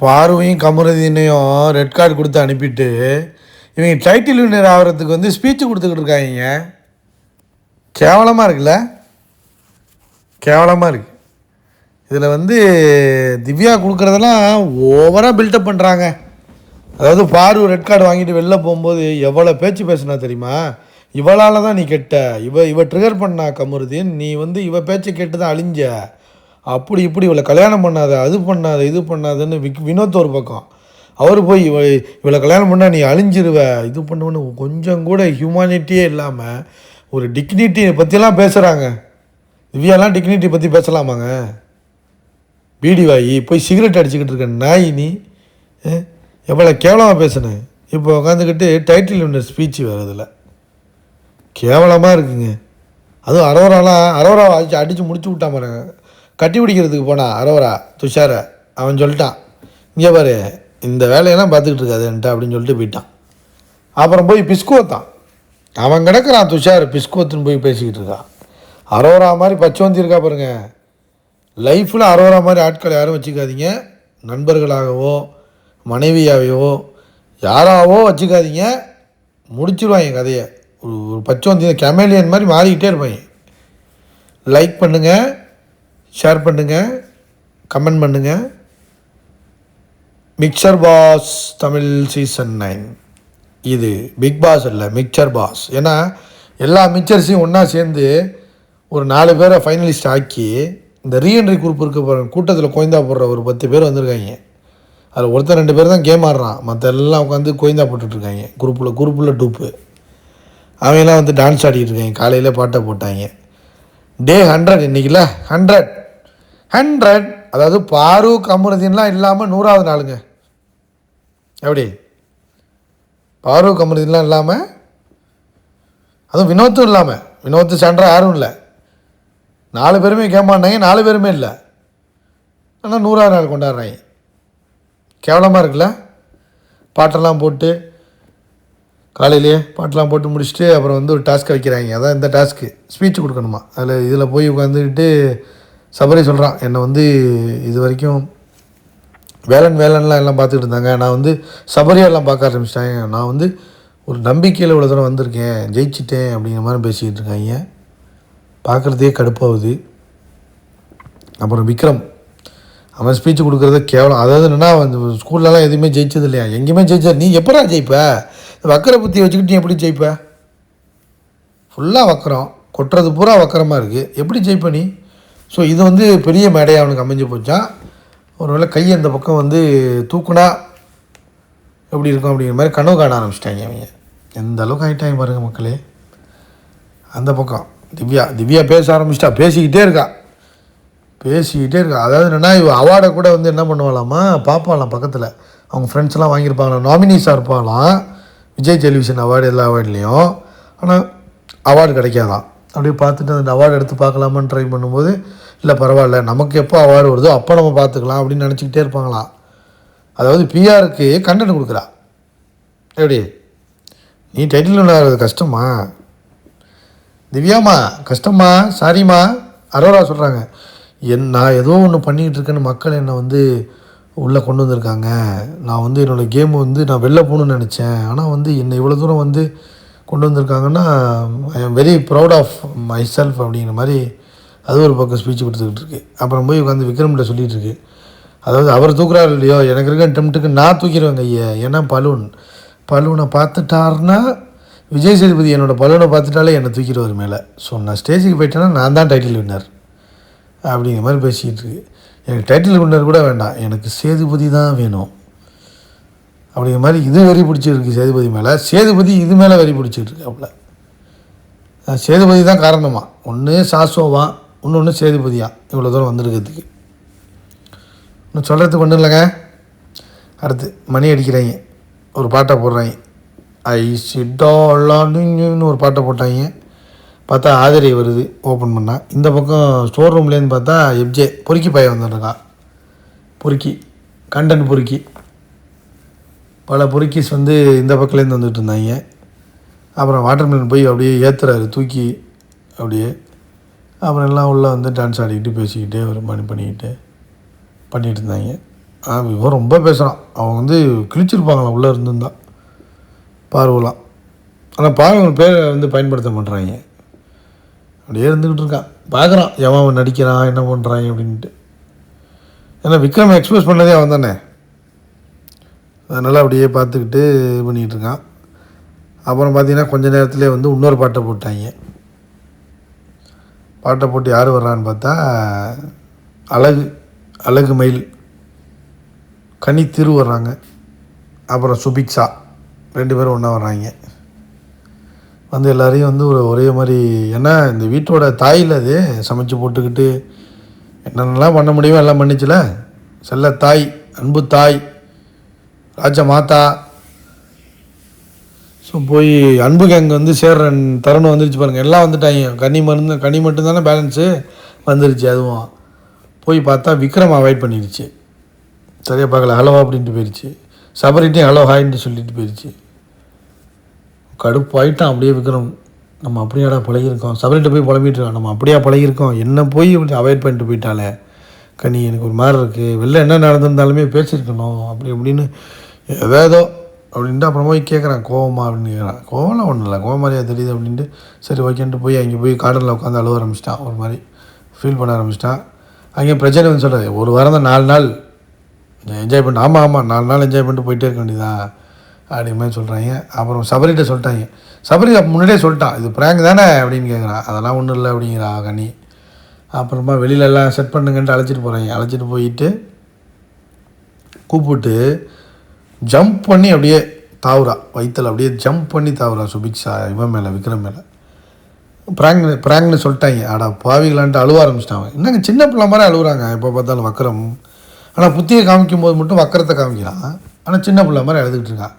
பார்வையும் கமருதீனையும் red card கொடுத்து அனுப்பிட்டு இவங்க டைட்டில் வின்னர் ஆகிறதுக்கு வந்து ஸ்பீச்சு கொடுத்துக்கிட்டு இருக்காங்க. கேவலமாக இருக்குல்ல? கேவலமாக இருக்கு. இதில் வந்து திவ்யா கொடுக்குறதெல்லாம் ஓவராக பில்டப் பண்ணுறாங்க அதாவது பாரு ரெட் கார்டு வாங்கிட்டு வெளில போகும்போது எவ்வளோ பேச்சு பேசுனா தெரியுமா? இவளால் தான் நீ கெட்ட இவ இவ ட்ரிகர் பண்ணா கமருதீன் நீ வந்து இவ பேச்சை கேட்டு தான் அழிஞ்ச. அப்படி இப்படி இவளை கல்யாணம் பண்ணாத அது பண்ணாத இது பண்ணாதன்னு விக் வினோத் ஒரு பக்கம். அவர் போய் இவ இவளை கல்யாணம் பண்ணால் நீ அழிஞ்சிருவ இது பண்ணுவேன்னு கொஞ்சம் கூட ஹியூமானிட்டியே இல்லாமல் ஒரு டிக்னிட்டியை பற்றிலாம் பேசுகிறாங்க திவ்யாலாம் டிக்னிட்டி பற்றி பேசலாமாங்க? பீடி வாயி போய் சிகரெட் அடிச்சுக்கிட்டு இருக்க நாய் நீ எவ்வளோ கேவலமாக பேசுனேன் இப்போ உட்காந்துக்கிட்டு டைட்டில் ஒன்று ஸ்பீச் வேறு இதில். கேவலமாக இருக்குங்க. அதுவும் அரோராலாம் அரோரா அடிச்சு அடித்து முடிச்சு விட்டா பாருங்க. கட்டி பிடிக்கிறதுக்கு போனான் அரோரா துஷாரை அவன் சொல்லிட்டான் இங்கே பாரு இந்த வேலையெல்லாம் பார்த்துக்கிட்டு இருக்காதுன்ட்டு அப்படின்னு சொல்லிட்டு போயிட்டான். அப்புறம் போய் பிஸ்கோத்தான். அவன் கிடக்குறான் துஷார் பிஸ்கோத்துன்னு போய் பேசிக்கிட்டு இருக்கான். அரோரா மாதிரி பச்சோந்தி இருக்கா பாருங்க. லைஃப்பில் அரோரா மாதிரி ஆட்களை யாரும் வச்சுக்காதீங்க. நண்பர்களாகவோ மனைவியாகவோ யாராவோ வச்சுக்காதீங்க. முடிச்சிருவாங்க கதையை. ஒரு ஒரு பச்சோந்தி கெமேலியன் மாதிரி மாறிக்கிட்டே இருப்பாங்க. லைக் பண்ணுங்கள் ஷேர் பண்ணுங்கள் கமெண்ட் பண்ணுங்கள் mixer boss Tamil season nine இது பிக் பாஸ் இல்லை மிக்சர் பாஸ் ஏன்னா எல்லா மிக்சர்ஸையும் ஒன்றா சேர்ந்து ஒரு நாலு பேரை ஃபைனலிஸ்ட் ஆக்கி இந்த ரீஎன்ட்ரி குரூப் இருக்க போகிற கூட்டத்தில் கோயந்தா போடுற ஒரு பத்து பேர் வந்திருக்காங்க. அதில் ஒருத்தர் ரெண்டு பேர் தான் கேம் ஆடுறான். மற்ற எல்லாம் உட்காந்து கோயந்தா போட்டுட்ருக்காங்க. குரூப்பில் குரூப்பில் டூப்பு அவங்கெல்லாம் வந்து டான்ஸ் ஆடிட்டு இருக்காங்க. காலையில் பாட்டை போட்டாங்க. டே ஹண்ட்ரட் இன்றைக்கில ஹண்ட்ரட் ஹண்ட்ரட் அதாவது பாரு கமருதீன்லாம் இல்லாமல் நூறாவது நாளுங்க. எப்படி? பாரு கமருதீன்லாம் இல்லாமல் அதுவும் வினோத்தும் இல்லாமல் வினோத்து சான்றா யாரும் இல்லை. நாலு பேருமே கேட்பாண்டாங்க நாலு பேருமே இல்லை. ஆனால் நூறாவது நாள் கொண்டாடுறாங்க. கேவலமாக இருக்குல்ல? பாட்டெல்லாம் போட்டு காலையிலேயே பாட்டெலாம் போட்டு முடிச்சுட்டு அப்புறம் வந்து ஒரு டாஸ்க் வைக்கிறாங்க. அதான் இந்த டாஸ்க்கு ஸ்பீச் கொடுக்கணுமா? அதில் இதில் போய் உட்காந்துக்கிட்டு சபரி சொல்கிறான் என்னை வந்து இது வரைக்கும் வேலன் வேலன்லாம் எல்லாம் பார்த்துக்கிட்டு இருந்தாங்க. நான் வந்து சபரியெல்லாம் பார்க்க ஆரம்பிச்சிட்டாங்க. நான் வந்து ஒரு நம்பிக்கையில் இவ்வளோ தூரம் வந்திருக்கேன். ஜெயிச்சிட்டேன் அப்படிங்கிற மாதிரி பேசிக்கிட்டு இருக்காங்க பார்க்குறதே கடுப்பாகுது. அப்புறம் விக்ரம் அவன் ஸ்பீச் கொடுக்குறத கேவலம். அதாவது என்னென்னா அந்த ஸ்கூல்லலாம் எதுவுமே ஜெயிச்சது இல்லையா? எங்கேயுமே ஜெயிச்சது நீ எப்படா ஜெயிப்ப? வக்கர புத்தி வச்சுக்கிட்டு நீ எப்படி ஜெயிப்ப? ஃபுல்லாக வக்கரம். கொட்டுறது பூரா வக்கரமாக இருக்குது எப்படி ஜெயிப்ப நீ? ஸோ இது வந்து பெரிய மேடையாக அவனுக்கு அமைஞ்சு போச்சான் ஒருவேளை கை அந்த பக்கம் வந்து தூக்குனா எப்படி இருக்கும் அப்படிங்கிற மாதிரி கனவு காண ஆரம்பிச்சிட்டாங்க அவங்க. எந்த அளவுக்கு ஆகிட்டாங்க பாருங்கள் மக்களே. அந்த பக்கம். திவ்யா திவ்யா பேச ஆரம்பிச்சிட்டா. பேசிக்கிட்டே இருக்கா. பேசிக்கிட்டே இருக்கா. அதாவது என்னென்னா இவ அவார்டை கூட வந்து என்ன பண்ணுவாளாமா பார்ப்பாளாம் பக்கத்தில். அவங்க ஃப்ரெண்ட்ஸ்லாம் வாங்கியிருப்பாங்களாம். நாமினிஸாக இருப்பாங்களாம் விஜய் டெலிவிஷன் அவார்டு எல்லா அவார்ட்லேயும் ஆனால் அவார்டு கிடைக்காதான் அப்படியே பார்த்துட்டு அந்த அவார்டு எடுத்து பார்க்கலாமான்னு ட்ரை பண்ணும்போது இல்லை பரவாயில்ல நமக்கு எப்போ அவார்டு வருதோ அப்போ நம்ம பார்த்துக்கலாம் அப்படின்னு நினச்சிக்கிட்டே இருப்பாங்களாம் அதாவது பிஆருக்கு கண்டென்ட் கொடுக்குறா. எப்படி? நீ டைட்டில் விளையாடுறது கஷ்டமா? திவ்யாம்மா கஷ்டமா சாரிம்மா அரோரா சொல்கிறாங்க என் நான் ஏதோ ஒன்று பண்ணிக்கிட்டு இருக்கேன்னு மக்கள் என்னை வந்து உள்ளே கொண்டு வந்திருக்காங்க. நான் வந்து என்னோடய கேம் வந்து நான் வெளில போகணுன்னு நினச்சேன். ஆனால் வந்து என்னை இவ்வளோ தூரம் வந்து கொண்டு வந்திருக்காங்கன்னா I am very proud of myself அப்படிங்கிற மாதிரி அது ஒரு பக்கம் ஸ்பீச் கொடுத்துக்கிட்டு இருக்கு. அப்புறம் போய் உட்காந்து விக்ரம்கிட்ட சொல்லிகிட்டு இருக்கு. அதாவது அவர் தூக்குறாரு இல்லையோ எனக்கு இருக்க டெம்ட்டுக்கு நான் தூக்கிடுவேங்க ஐயா. ஏன்னா பலூன். பலூனை பார்த்துட்டாருன்னா விஜய் சேதுபதி என்னோடய பலூனை பார்த்துட்டாலே என்னை தூக்கிடுவார் மேலே. ஸோ நான் ஸ்டேஜுக்கு போயிட்டேன்னா நான் தான் டைட்டில் வின்னர் அப்படிங்கிற மாதிரி பேசிக்கிட்டு இருக்கு. எனக்கு டைட்டில் வின்னர் கூட வேண்டாம். எனக்கு சேதுபதி தான் வேணும். அப்படிங்கிற மாதிரி இது வெறி பிடிச்சிருக்கு சேதுபதி மேலே. சேதுபதி இது மேலே வெறி பிடிச்சிட்டு இருக்காப்புல சேதுபதி தான் காரணமா. ஒன்று சாசோவா இன்னொன்று சேதுபதியா. இவ்வளோ தூரம் வந்திருக்கிறதுக்கு. இன்னும் சொல்கிறதுக்கு ஒன்றும் இல்லைங்க. அடுத்து மணி அடிக்கிறாங்க. ஒரு பாட்டை போடுறாங்க. ஐ சிட்டான்னு ஒரு பாட்டை போட்டாங்க. பார்த்தா ஆதிரை வருது ஓப்பன் பண்ணால் இந்த பக்கம் ஸ்டோர் ரூம்லேருந்து பார்த்தா எப்ஜே பொறுக்கி பையன் வந்துருக்கான் பொறுக்கி கண்டன் பொறுக்கி. பல பொறுக்கிஸ் வந்து இந்த பக்கத்துலேருந்து வந்துட்டு இருந்தாங்க. அப்புறம் வாட்டர் மிலன் போய் அப்படியே ஏற்றுறாரு தூக்கி அப்படியே. அப்புறம் எல்லாம் உள்ளே வந்து டான்ஸ் ஆடிக்கிட்டு பேசிக்கிட்டே ஒரு மணி பண்ணிக்கிட்டு பண்ணிகிட்டு இருந்தாங்க. இவன் ரொம்ப பேசுகிறான் அவன் வந்து கிழிச்சிருப்பாங்களாம் உள்ளே இருந்திருந்தா. பார்வலாம். ஆனால் பார்வை பேரை வந்து பயன்படுத்த மாட்றாங்க. அப்படியே இருந்துக்கிட்டு இருக்கான். பார்க்குறான் எவன் அவன் நடிக்கிறான் என்ன பண்ணுறாங்க அப்படின்ட்டு. ஏன்னா விக்ரம் எக்ஸ்பிரஸ் பண்ணதே அவன் தானே அதனால் அப்படியே பார்த்துக்கிட்டு இது பண்ணிகிட்ருக்கான். அப்புறம் பார்த்தீங்கன்னா கொஞ்ச நேரத்துலேயே வந்து இன்னொரு பாட்டை போட்டாங்க. பாட்டை போட்டு யார் வர்றான்னு பார்த்தா அழகு அழகு மயில். கனி திரு வர்றாங்க. அப்புறம் சுபிக்ஷா. ரெண்டு பேரும் ஒன்றா வர்றாங்க. வந்து எல்லோரையும் வந்து ஒரு ஒரே மாதிரி ஏன்னா இந்த வீட்டோட தாயில் அது சமைச்சு போட்டுக்கிட்டு என்னென்னலாம் பண்ண முடியுமோ எல்லாம் பண்ணிச்சுல. செல்ல தாய் அன்பு தாய். ராஜ மாதா. ஸோ போய் அன்பு கேங் வந்து சேர்ற தருணம் வந்துருச்சு பாருங்கள் எல்லாம் வந்துட்டாங்க. கனி மருந்து கனி மட்டும்தானே பேலன்ஸு வந்துருச்சு அதுவும். போய் பார்த்தா விக்ரம் அவாய்ட் பண்ணிடுச்சு. சரியாக பார்க்கல. ஹலோ அப்படின்ட்டு போயிடுச்சு சபரிட்டையும் ஹலோ ஹாய்ன்ட்டு சொல்லிட்டு போயிடுச்சு கடுப்பாயிட்டான் அப்படியே விக்ரம். நம்ம அப்படியாடா பழகிருக்கோம் சபரிட்ட போய் புலம்பிட்டுருக்கோம் நம்ம அப்படியா பழகிருக்கோம் என்ன போய் இப்படி அவாய்ட் பண்ணிட்டு போயிட்டாலே கனி எனக்கு ஒரு மாதிரி இருக்குது வெளில என்ன நடந்திருந்தாலுமே பேசியிருக்கணும். அப்படி அப்படின்னு ஏதோ ஏதோ அப்படின்ட்டு அப்புறமா போய் கேட்குறான் கோவமா அப்படின்னு கேட்குறான். கோவம்லாம் ஒன்றும் இல்லை. கோவம் மாதிரியா தெரியுது அப்படின்ட்டு சரி ஓகேன்ட்டு போய் அங்கே போய் கார்டனில் உட்காந்து அழுவ ஆரம்பிச்சிட்டான். ஒரு மாதிரி ஃபீல் பண்ண ஆரம்பிச்சிட்டான். அங்கே பிரச்சனை வந்து சொல்கிறது ஒரு வாரம் தான் நாலு நாள். என்ஜாய் பண்ணிட்டு ஆமாம் ஆமாம் நாலு நாள் என்ஜாய் பண்ணிட்டு போயிட்டே இருக்க வேண்டியதான் அப்படிங்கிற மாதிரி சொல்கிறாங்க அப்புறம் சபரிகிட்ட சொல்லிட்டாங்க. சபரி முன்னாடியே சொல்லிட்டான் இது ப்ராங்க் தானே அப்படின்னு கேட்குறான். அதெல்லாம் ஒன்றும் இல்லை அப்படிங்கிறா கனி. அப்புறமா வெளியில எல்லாம் செட் பண்ணுங்கன்ட்டு அழைச்சிட்டு போகிறாங்க அழைச்சிட்டு போயிட்டு கூப்பிட்டு ஜம்ப் பண்ணி அப்படியே தாவுறா வயிற்றில் அப்படியே ஜம்ப் பண்ணி தாவுறா சுபிக்ஷா இவன் மேலே விக்ரம் மேலே. ப்ராங்க் ப்ராங்க்னு சொல்லிட்டாங்க. ஆடா பாவிகளான்ட்டு அழுவ ஆரம்பிச்சிட்டாங்க என்னங்க சின்ன பிள்ளை மாதிரி அழுகுறாங்க எப்போ பார்த்தாலும் வக்கரம். ஆனால் புத்தியை காமிக்கும் போது மட்டும் வக்கரத்தை காமிக்கிறான். ஆனால் சின்ன பிள்ளை மாதிரி எழுதுகிட்டு இருக்கான்.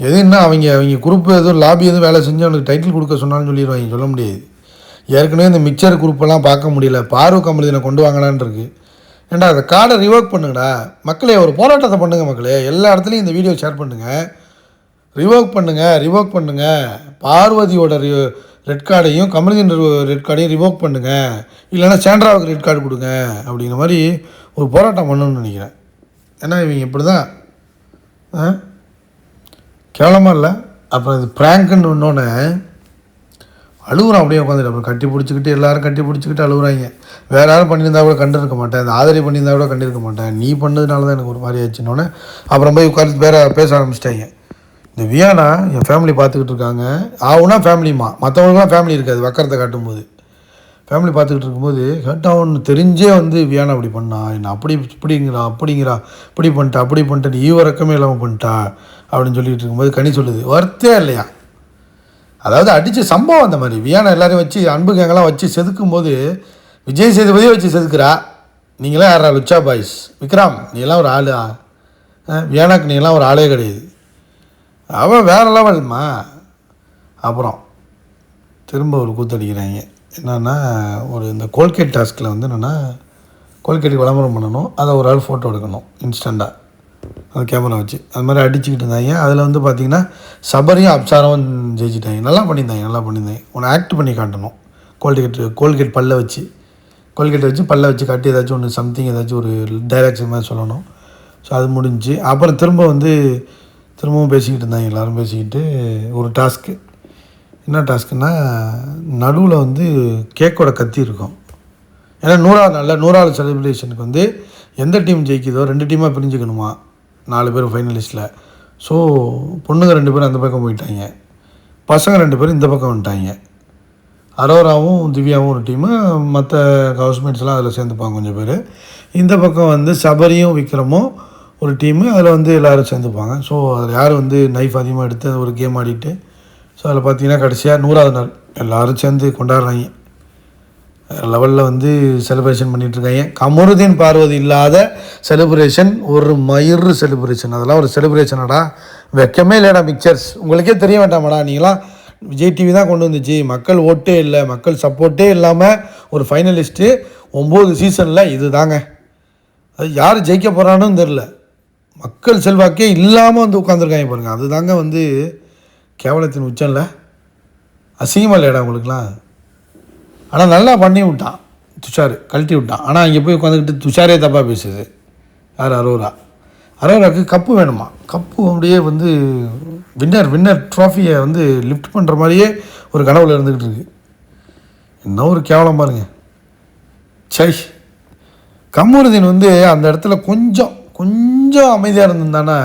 எது என்ன அவங்க அவங்க குரூப் எதுவும் லாபி எதுவும் வேலை செஞ்சு அவனுக்கு டைட்டில் கொடுக்க சொன்னான்னு சொல்லிடுவாங்க. சொல்ல முடியாது. ஏற்கனவே இந்த மிக்சர் குரூப்பெல்லாம் பார்க்க முடியல. பார்வை கம்பெனியை கொண்டு வாங்கலான் இருக்குது ஏண்டா அந்த கார்டை ரிவோக் பண்ணுங்கடா. மக்களே ஒரு போராட்டத்தை பண்ணுங்கள் மக்களே. எல்லா இடத்துலையும் இந்த வீடியோ ஷேர் பண்ணுங்கள் ரிவோக் பண்ணுங்கள் ரிவோக் பண்ணுங்கள் பார்வதியோட ரி ரெட் கார்டையும் கமலதின் ரெட் கார்டையும் ரிவோக் பண்ணுங்கள் இல்லைன்னா சாண்ட்ராவுக்கு ரெட் கார்டு கொடுங்க. அப்படிங்கிற மாதிரி ஒரு போராட்டம் பண்ணணும்னு நினைக்கிறேன். ஏன்னா இவங்க இப்படி தான் ஆ? கேவலமாக இல்லை? அப்புறம் இது ப்ராங்க்குன்னு ஒன்றோன்னே அழுகுறான் அப்படியே உட்காந்துட்டு அப்புறம் கட்டி பிடிச்சிக்கிட்டு எல்லாரும் கட்டி பிடிச்சிக்கிட்டு அழுகுறாங்க. வேறு யாரும் பண்ணியிருந்தா கூட கண்டிருக்க மாட்டேன். அந்த ஆதரி பண்ணியிருந்தா கூட கண்டிருக்க மாட்டேன். நீ பண்ணதுனால தான் எனக்கு ஒரு மாதிரி ஆச்சுன்னொன்னே அப்புறம் போய் உட்காந்து வேற பேச ஆரம்பிச்சிட்டாங்க. இந்த வியானா என் ஃபேமிலி பார்த்துக்கிட்டு இருக்காங்க. ஆகுனா ஃபேமிலிமா மற்றவங்களுக்குலாம் ஃபேமிலி இருக்காது வக்கரத்தை காட்டும்போது. ஃபேமிலி பார்த்துக்கிட்டு இருக்கும்போது கேட்டால் தெரிஞ்சே வந்து வியானா அப்படி பண்ணா என்ன அப்படி இப்படிங்கிறா அப்படிங்கிறா இப்படி பண்ணிட்டா அப்படி பண்ணிட்டேன் ஈவரக்கமே இல்லாமல் பண்ணிட்டா அப்படின்னு சொல்லிகிட்டு இருக்கும்போது கனி சொல்லுது ஒர்த்தே இல்லையா? அதாவது அடித்த சம்பவம் அந்த மாதிரி. வியானா எல்லாரையும் வச்சு அன்பு கேங்கெல்லாம் வச்சு செதுக்கும் போது விஜய் சேதுபதியே வச்சு செதுக்கிறா? நீங்களாம் யாரா லுச்சா பாய்ஸ். விக்ரம் நீங்களாம் ஒரு ஆள். வியானாக்கு நீங்களாம் ஒரு ஆளே கிடையாது. அவன் வேற லெவல்மா. அப்புறம் திரும்ப ஒரு கூத்தடிக்கிறாங்க. என்னென்னா ஒரு இந்த கோல்கேட் டாஸ்கில் வந்து என்னென்னா கோல்கேட்டுக்கு விளம்பரம் பண்ணணும். அதை ஒரு ஆள் ஃபோட்டோ எடுக்கணும் இன்ஸ்டண்ட்டாக அந்த கேமரா வச்சு. அது மாதிரி அடிச்சுக்கிட்டு இருந்தாங்க. அதில் வந்து பார்த்திங்கன்னா சபரியும் அப்சாரம் ஜெயிச்சிட்டாங்க. நல்லா பண்ணியிருந்தாங்க நல்லா பண்ணியிருந்தாங்க. உன்னை ஆக்ட் பண்ணி காட்டணும். கோல்கேட் கோல்கேட் பல்ல வச்சு. கோல்கேட் வச்சு பல்ல வச்சு காட்டி ஏதாச்சும் ஒன்று சம்திங் ஏதாச்சும் ஒரு டைரக்ஷன் மாதிரி சொல்லணும். ஸோ அது முடிஞ்சு. அப்புறம் திரும்ப வந்து திரும்பவும் பேசிக்கிட்டு இருந்தாங்க. எல்லோரும் பேசிக்கிட்டு ஒரு டாஸ்க்கு என்ன டாஸ்க்குன்னா நடுவில் வந்து கேக்கோட கத்தி இருக்கும். ஏன்னா நூறாவது நாளில் நூறாவது செலிப்ரேஷனுக்கு வந்து எந்த டீம் ஜெயிக்குதோ ரெண்டு டீமாக பிரிஞ்சுக்கணுமா? நாலு பேர் ஃபைனலிஸ்ட்டில் ஸோ பொண்ணுங்க ரெண்டு பேரும் அந்த பக்கம் போயிட்டாங்க. பசங்க ரெண்டு பேரும் இந்த பக்கம் வந்துட்டாங்க. அரோராவும் திவ்யாவும் ஒரு டீமு மற்ற ஹவுஸ்மேட்ஸ்லாம் அதில் சேர்ந்துப்பாங்க கொஞ்சம் பேர். இந்த பக்கம் வந்து சபரியும் விக்ரமும் ஒரு டீமு அதில் வந்து எல்லோரும் சேர்ந்துப்பாங்க. ஸோ அதில் யார் வந்து நைஃப் அதிகமாக எடுத்து ஒரு கேம் ஆடிட்டு ஸோ அதில் பார்த்தீங்கன்னா கடைசியாக நூறாவது நாள் எல்லோரும் சேர்ந்து கொண்டாடுறாங்க. லெவலில் வந்து செலிப்ரேஷன் பண்ணிகிட்ருக்காங்க கமருதீன் பார்வதி இல்லாத செலிப்ரேஷன் ஒரு மயிர் செலிப்ரேஷன் அதெல்லாம் ஒரு செலிப்ரேஷனடா வெக்கமே இல்லைடா பிக்சர்ஸ் உங்களுக்கே தெரிய வேண்டாமாடா. நீங்களாம் விஜய் டிவி தான் கொண்டு வந்துச்சு. மக்கள் ஓட்டே இல்லை. மக்கள் சப்போர்ட்டே இல்லாமல் ஒரு ஃபைனலிஸ்ட்டு ஒம்பது சீசனில் இது தாங்க அது யார் ஜெயிக்க போகிறான்னு தெரில மக்கள் செல்வாக்கே இல்லாமல் வந்து உட்காந்துருக்காங்க பாருங்கள் அது தாங்க வந்து கேவலத்தின் உச்சம்ல. அசிங்கமாக இல்லைடா உங்களுக்குலாம் ஆனால் நல்லா பண்ணி விட்டான். துஷார் கழட்டி விட்டான். ஆனால் அங்கே போய் உட்காந்துக்கிட்டு துஷாரே தப்பாக பேசுது. யார் அரோரா? அரோராவுக்கு கப்பு வேணுமா? கப்பு அப்படியே வந்து வின்னர் வின்னர் ட்ராஃபியை வந்து லிஃப்ட் பண்ணுற மாதிரியே ஒரு கனவுல இருந்துக்கிட்டு இருக்கு. என்ன ஒரு கேவலம் பாருங்க. சை கமருதீன் வந்து அந்த இடத்துல கொஞ்சம் கொஞ்சம் அமைதியாக இருந்திருந்தானா?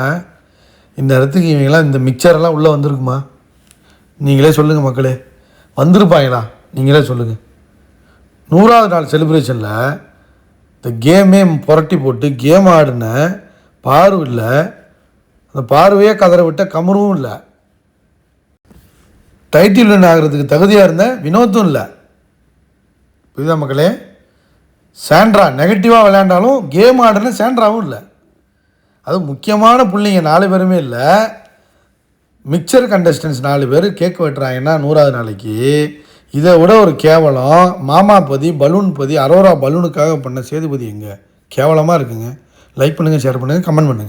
இந்த இடத்துக்கு இவங்களாம் இந்த மிக்சரெல்லாம் உள்ளே வந்திருக்குமா? நீங்களே சொல்லுங்கள் மக்களே. வந்திருப்பாங்களா? நீங்களே சொல்லுங்கள் நூறாவது நாள் செலிப்ரேஷனில் இந்த கேமே புரட்டி போட்டு கேம் ஆடின பார்வை இல்லை. அந்த பார்வையே கதற விட்ட கமரும் இல்லை. டைட்டில் வின் ஆகிறதுக்கு தகுதியாக இருந்த வினோத்தும் இல்லை. புரியுதா மக்களே? சாண்ட்ரா நெகட்டிவாக விளையாண்டாலும் கேம் ஆடின சாண்ட்ராவும் இல்லை. அது முக்கியமான பிள்ளைங்க நாலு பேருமே இல்லை. மிக்சர் கண்டஸ்டன்ஸ் நாலு பேர் கேக் வெட்டுறாங்கன்னா நூறாவது நாளைக்கு இதை விட ஒரு கேவலம் மாமாபதி பலூன் பதி அரோரா பலூனுக்காக பண்ண சேதுபதி எங்கே? கேவலமாக இருக்குங்க. லைக் பண்ணுங்கள் ஷேர் பண்ணுங்கள் கமெண்ட் பண்ணுங்கள்